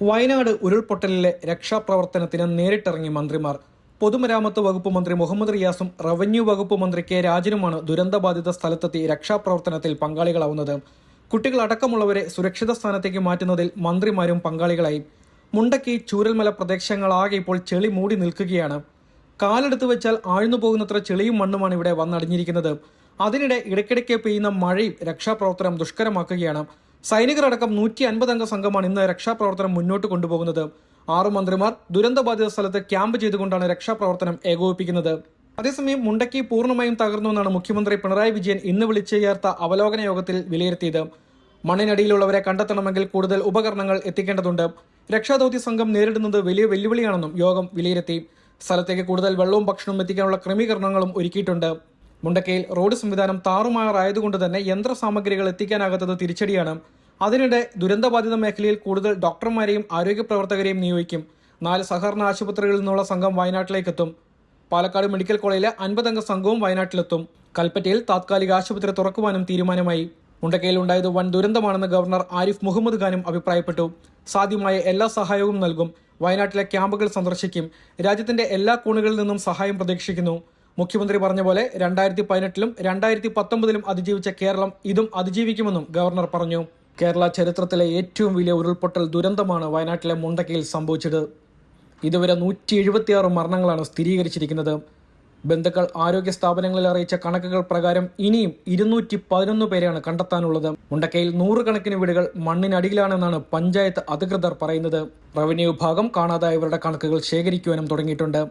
വയനാട് ഉരുൾപൊട്ടലിലെ രക്ഷാപ്രവർത്തനത്തിന് നേരിട്ടിറങ്ങി മന്ത്രിമാർ പൊതുമരാമത്ത് വകുപ്പ് മന്ത്രി മുഹമ്മദ് റിയാസും റവന്യൂ വകുപ്പ് മന്ത്രി കെ രാജനുമാണ് ദുരന്തബാധിത സ്ഥലത്തെത്തി രക്ഷാപ്രവർത്തനത്തിൽ പങ്കാളികളാവുന്നത്. കുട്ടികളടക്കമുള്ളവരെ സുരക്ഷിത സ്ഥാനത്തേക്ക് മാറ്റുന്നതിൽ മന്ത്രിമാരും പങ്കാളികളായി. മുണ്ടക്കി ചൂരൽമല പ്രദേശങ്ങളാകെ ഇപ്പോൾ ചെളി മൂടി നിൽക്കുകയാണ്. കാലെടുത്തു വെച്ചാൽ ആഴ്ന്നു പോകുന്നത്ര ചെളിയും മണ്ണുമാണ് ഇവിടെ വന്നടിഞ്ഞിരിക്കുന്നത്. അതിനിടെ ഇടയ്ക്കിടയ്ക്ക് പെയ്യുന്ന മഴയും രക്ഷാപ്രവർത്തനം ദുഷ്കരമാക്കുകയാണ്. സൈനികരടക്കം നൂറ്റി അൻപത് അംഗ സംഘമാണ് ഇന്ന് രക്ഷാപ്രവർത്തനം മുന്നോട്ട് കൊണ്ടുപോകുന്നത്. ആറു മന്ത്രിമാർ ദുരന്തബാധിത സ്ഥലത്ത് ക്യാമ്പ് ചെയ്തുകൊണ്ടാണ് രക്ഷാപ്രവർത്തനം ഏകോപിപ്പിക്കുന്നത്. അതേസമയം മുണ്ടക്കി പൂർണമായും തകർന്നുവെന്നാണ് മുഖ്യമന്ത്രി പിണറായി വിജയൻ ഇന്ന് വിളിച്ചു ചേർത്ത അവലോകന യോഗത്തിൽ വിലയിരുത്തിയത്. മണ്ണിനടിയിലുള്ളവരെ കണ്ടെത്തണമെങ്കിൽ കൂടുതൽ ഉപകരണങ്ങൾ എത്തിക്കേണ്ടതുണ്ട്. രക്ഷാദൌത്യ സംഘം നേരിടുന്നത് വലിയ വെല്ലുവിളിയാണെന്നും യോഗം വിലയിരുത്തി. സ്ഥലത്തേക്ക് കൂടുതൽ വെള്ളവും ഭക്ഷണവും എത്തിക്കാനുള്ള ക്രമീകരണങ്ങളും ഒരുക്കിയിട്ടുണ്ട്. മുണ്ടക്കയിൽ റോഡ് സംവിധാനം താറുമാറായതുകൊണ്ട് തന്നെ യന്ത്ര സാമഗ്രികൾ എത്തിക്കാനാകാത്തത് തിരിച്ചടിയാണ്. അതിനിടെ ദുരന്തബാധിത മേഖലയിൽ കൂടുതൽ ഡോക്ടർമാരെയും ആരോഗ്യ പ്രവർത്തകരെയും നിയോഗിക്കും. നാല് സഹകരണ ആശുപത്രികളിൽ നിന്നുള്ള സംഘം വയനാട്ടിലേക്ക് എത്തും പാലക്കാട് മെഡിക്കൽ കോളേജിലെ അൻപതംഗ സംഘവും വയനാട്ടിലെത്തും. കൽപ്പറ്റയിൽ താത്കാലിക ആശുപത്രി തുറക്കുവാനും തീരുമാനമായി. മുണ്ടക്കയിൽ ഉണ്ടായത് വൻ ദുരന്തമാണെന്ന് ഗവർണർ ആരിഫ് മുഹമ്മദ് ഖാനും അഭിപ്രായപ്പെട്ടു. സാധ്യമായ എല്ലാ സഹായവും നൽകും. വയനാട്ടിലെ ക്യാമ്പുകൾ സന്ദർശിക്കും. രാജ്യത്തിന്റെ എല്ലാ കോണുകളിൽ നിന്നും സഹായം പ്രതീക്ഷിക്കുന്നു. മുഖ്യമന്ത്രി പറഞ്ഞ പോലെ രണ്ടായിരത്തി പതിനെട്ടിലും രണ്ടായിരത്തി പത്തൊമ്പതിലും അതിജീവിച്ച കേരളം ഇതും അതിജീവിക്കുമെന്നും ഗവർണർ പറഞ്ഞു. കേരള ചരിത്രത്തിലെ ഏറ്റവും വലിയ ഉരുൾപൊട്ടൽ ദുരന്തമാണ് വയനാട്ടിലെ മുണ്ടക്കയിൽ സംഭവിച്ചത്. ഇതുവരെ നൂറ്റി എഴുപത്തിയാറ് മരണങ്ങളാണ് സ്ഥിരീകരിച്ചിരിക്കുന്നത്. ബന്ധുക്കൾ ആരോഗ്യ സ്ഥാപനങ്ങളിൽ അറിയിച്ച കണക്കുകൾ പ്രകാരം ഇനിയും ഇരുന്നൂറ്റി പതിനൊന്ന് പേരെയാണ് കണ്ടെത്താനുള്ളത്. മുണ്ടക്കയിൽ നൂറുകണക്കിന് വീടുകൾ മണ്ണിനടിയിലാണെന്നാണ് പഞ്ചായത്ത് അധികൃതർ പറയുന്നത്. റവന്യൂ വിഭാഗം കാണാതായവരുടെ കണക്കുകൾ ശേഖരിക്കുവാനും തുടങ്ങിയിട്ടുണ്ട്.